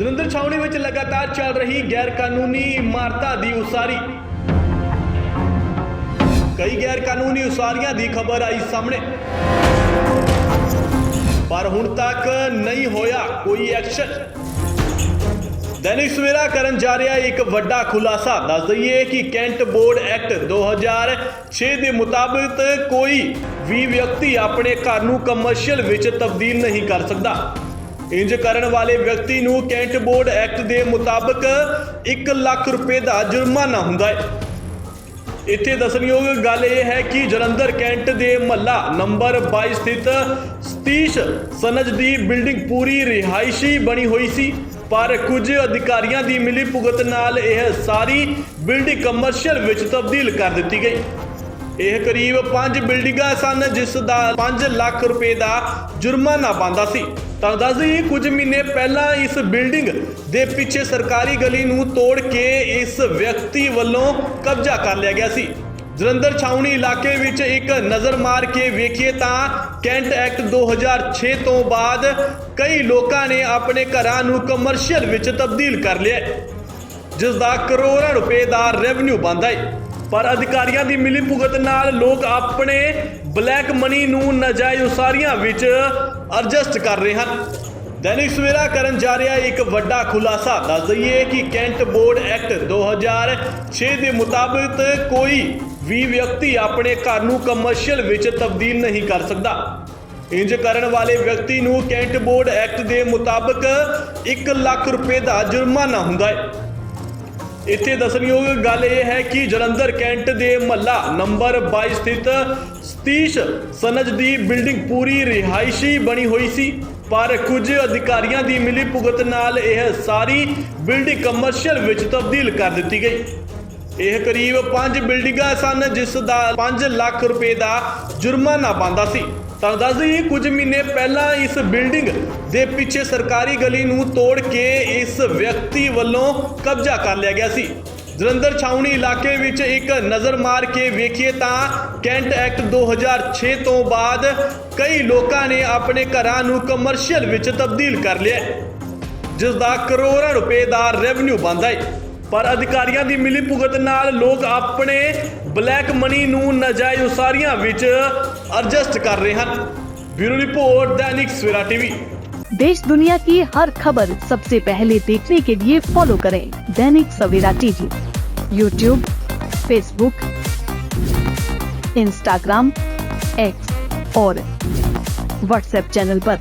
ਜਲੰਧਰ ਛਾਉਣੀ ਵਿੱਚ ਲਗਾਤਾਰ ਚੱਲ ਰਹੀ ਗੈਰ ਕਾਨੂੰਨੀ ਇਮਾਰਤਾਂ ਦੀ ਉਸਾਰੀ। ਕਈ ਗੈਰ ਕਾਨੂੰਨੀ ਉਸਾਰੀਆਂ ਦੀ ਖਬਰ ਆਈ ਸਾਹਮਣੇ। ਪਰ ਹੁਣ ਤੱਕ ਨਹੀਂ ਹੋਇਆ ਕੋਈ ਐਕਸ਼ਨ। ਦੈਨਿਕ ਸਵੇਰਾ ਕਰਨ ਜਾ ਰਿਹਾ ਇੱਕ ਵੱਡਾ ਖੁਲਾਸਾ। ਦੱਸ ਦਈਏ ਕਿ ਕੈਂਟ ਬੋਰਡ ਐਕਟ 2006 ਦੇ ਮੁਤਾਬਕ ਕੋਈ ਵੀ ਵਿਅਕਤੀ ਆਪਣੇ ਘਰ ਨੂੰ ਕਮਰਸ਼ੀਅਲ ਵਿੱਚ ਤਬਦੀਲ ਨਹੀਂ ਕਰ ਸਕਦਾ। ਇੰਜ ਕਰਨ ਵਾਲੇ ਵਿਅਕਤੀ ਨੂੰ ਕੈਂਟ ਬੋਰਡ ਐਕਟ ਦੇ ਮੁਤਾਬਕ 1 ਲੱਖ ਰੁਪਏ ਦਾ ਜੁਰਮਾਨਾ ਹੁੰਦਾ ਹੈ। ਇੱਥੇ ਦੱਸਣਯੋਗ ਗੱਲ ਇਹ ਹੈ ਕਿ ਜਲੰਧਰ ਕੈਂਟ ਦੇ ਮਹੱਲਾ ਨੰਬਰ 22 ਸਥਿਤ ਸਤੀਸ਼ ਸਨਜ ਦੀ ਬਿਲਡਿੰਗ ਪੂਰੀ ਰਿਹਾਇਸ਼ੀ ਬਣੀ ਹੋਈ ਸੀ, ਪਰ ਕੁਝ ਅਧਿਕਾਰੀਆਂ ਦੀ ਮਿਲੀ ਭੁਗਤ ਨਾਲ ਇਹ ਸਾਰੀ ਬਿਲਡਿੰਗ ਕਮਰਸ਼ੀਅਲ ਵਿੱਚ ਤਬਦੀਲ ਕਰ ਦਿੱਤੀ ਗਈ। ਇਹ ਕਰੀਬ 5 ਬਿਲਡਿੰਗਾਂ ਸਨ, ਜਿਸ ਦਾ 5 ਲੱਖ ਰੁਪਏ ਦਾ ਜੁਰਮਾਨਾ ਬੰਦਾ ਸੀ। ਤਾਂ ਦੱਸ ਕੁਝ ਮਹੀਨੇ ਪਹਿਲਾਂ ਇਸ ਬਿਲਡਿੰਗ ਦੇ ਪਿੱਛੇ ਸਰਕਾਰੀ ਗਲੀ ਨੂੰ ਤੋੜ ਕੇ ਇਸ ਵਿਅਕਤੀ ਵੱਲੋਂ ਕਬਜ਼ਾ ਕਰ ਲਿਆ ਗਿਆ ਸੀ। ਜਲੰਧਰ ਛਾਉਣੀ ਇਲਾਕੇ ਵਿੱਚ ਇੱਕ ਨਜ਼ਰ ਮਾਰ ਕੇ ਵੇਖੀਏ ਤਾਂ ਕੈਂਟ ਐਕਟ 2006 ਤੋਂ ਬਾਅਦ ਕਈ ਲੋਕਾਂ ਨੇ ਆਪਣੇ ਘਰਾਂ ਨੂੰ ਕਮਰਸ਼ੀਅਲ ਵਿੱਚ ਤਬਦੀਲ ਕਰ ਲਿਆ। ਜਿਸ ਦਾ ਕਰੋੜਾਂ ਰੁਪਏ ਦਾ ਰੈਵਨਿਊ ਬਣਦਾ ਹੈ। ਪਰ ਅਧਿਕਾਰੀਆਂ ਦੀ ਮਿਲੀ ਭੁਗਤ ਨਾਲ ਲੋਕ ਆਪਣੇ ਬਲੈਕ ਮਨੀ ਨੂੰ ਨਾਜਾਇਜ਼ ਉਸਾਰੀਆਂ ਵਿੱਚ ਅਡਜਸਟ ਕਰ ਰਹੇ ਹਨ। ਦੈਨਿਕ ਸਵੇਰਾ ਕਰਨ ਜਾ ਰਿਹਾ ਇੱਕ ਵੱਡਾ ਖੁਲਾਸਾ। ਦੱਸ ਦਈਏ ਕਿ ਕੈਂਟ ਬੋਰਡ ਐਕਟ 2006 ਦੇ ਮੁਤਾਬਕ ਕੋਈ ਵੀ ਵਿਅਕਤੀ ਆਪਣੇ ਘਰ ਨੂੰ ਕਮਰਸ਼ੀਅਲ ਵਿੱਚ ਤਬਦੀਲ ਨਹੀਂ ਕਰ ਸਕਦਾ। ਇੰਜ ਕਰਨ ਵਾਲੇ ਵਿਅਕਤੀ ਨੂੰ ਕੈਂਟ ਬੋਰਡ ਐਕਟ ਦੇ ਮੁਤਾਬਕ 1 ਲੱਖ ਰੁਪਏ ਦਾ ਜੁਰਮਾਨਾ ਹੁੰਦਾ ਹੈ। ਇੱਥੇ ਦੱਸਣਯੋਗ ਗੱਲ ਇਹ ਹੈ ਕਿ ਜਲੰਧਰ ਕੈਂਟ ਦੇ ਮਹੱਲਾ ਨੰਬਰ 22 ਸਥਿਤ ਸਤੀਸ਼ ਸਨਜ ਦੀ ਬਿਲਡਿੰਗ ਪੂਰੀ ਰਿਹਾਇਸ਼ੀ ਬਣੀ ਹੋਈ ਸੀ, ਪਰ ਕੁਝ ਅਧਿਕਾਰੀਆਂ ਦੀ ਮਿਲੀ ਭੁਗਤ ਨਾਲ ਇਹ ਸਾਰੀ ਬਿਲਡਿੰਗ ਕਮਰਸ਼ੀਅਲ ਵਿੱਚ ਤਬਦੀਲ ਕਰ ਦਿੱਤੀ ਗਈ। ਇਹ ਕਰੀਬ 5 ਬਿਲਡਿੰਗਾਂ ਸਨ, ਜਿਸ ਦਾ 5 ਲੱਖ ਰੁਪਏ ਦਾ ਜੁਰਮਾਨਾ ਬੰਦਾ ਸੀ। ਤਾਂ ਦੱਸ ਦਈਏ, ਕੁਝ ਮਹੀਨੇ ਪਹਿਲਾਂ ਇਸ ਬਿਲਡਿੰਗ ਦੇ ਪਿੱਛੇ ਸਰਕਾਰੀ ਗਲੀ ਨੂੰ ਤੋੜ ਕੇ ਇਸ ਵਿਅਕਤੀ ਵੱਲੋਂ ਕਬਜ਼ਾ ਕਰ ਲਿਆ ਗਿਆ ਸੀ। ਜਲੰਧਰ ਛਾਉਣੀ ਇਲਾਕੇ ਵਿੱਚ ਇੱਕ ਨਜ਼ਰ ਮਾਰ ਕੇ ਵੇਖੀਏ ਤਾਂ ਕੈਂਟ ਐਕਟ 2006 ਤੋਂ ਬਾਅਦ ਕਈ ਲੋਕਾਂ ਨੇ ਆਪਣੇ ਘਰਾਂ ਨੂੰ ਕਮਰਸ਼ੀਅਲ ਵਿੱਚ ਤਬਦੀਲ ਕਰ ਲਿਆ। ਜਿਸ ਦਾ ਕਰੋੜਾਂ ਰੁਪਏ ਦਾ ਰੈਵਨਿਊ ਬਣਦਾ ਹੈ। ਪਰ ਅਧਿਕਾਰੀਆਂ ਦੀ ਮਿਲੀ ਭੁਗਤ ਨਾਲ ਲੋਕ ਆਪਣੇ ਬਲੈਕ ਮਨੀ ਨੂੰ ਨਾਜਾਇਜ਼ ਉਸਾਰੀਆਂ ਵਿੱਚ ਅਡਜਸਟ ਕਰ ਰਹੇ ਹਨ ਬਿਊਰੋ ਰਿਪੋਰਟ दैनिक सवेरा टीवी देश दुनिया की हर खबर सबसे पहले देखने के लिए फॉलो करें Dainik Savera TV YouTube Facebook Instagram X और व्हाट्सएप चैनल पर।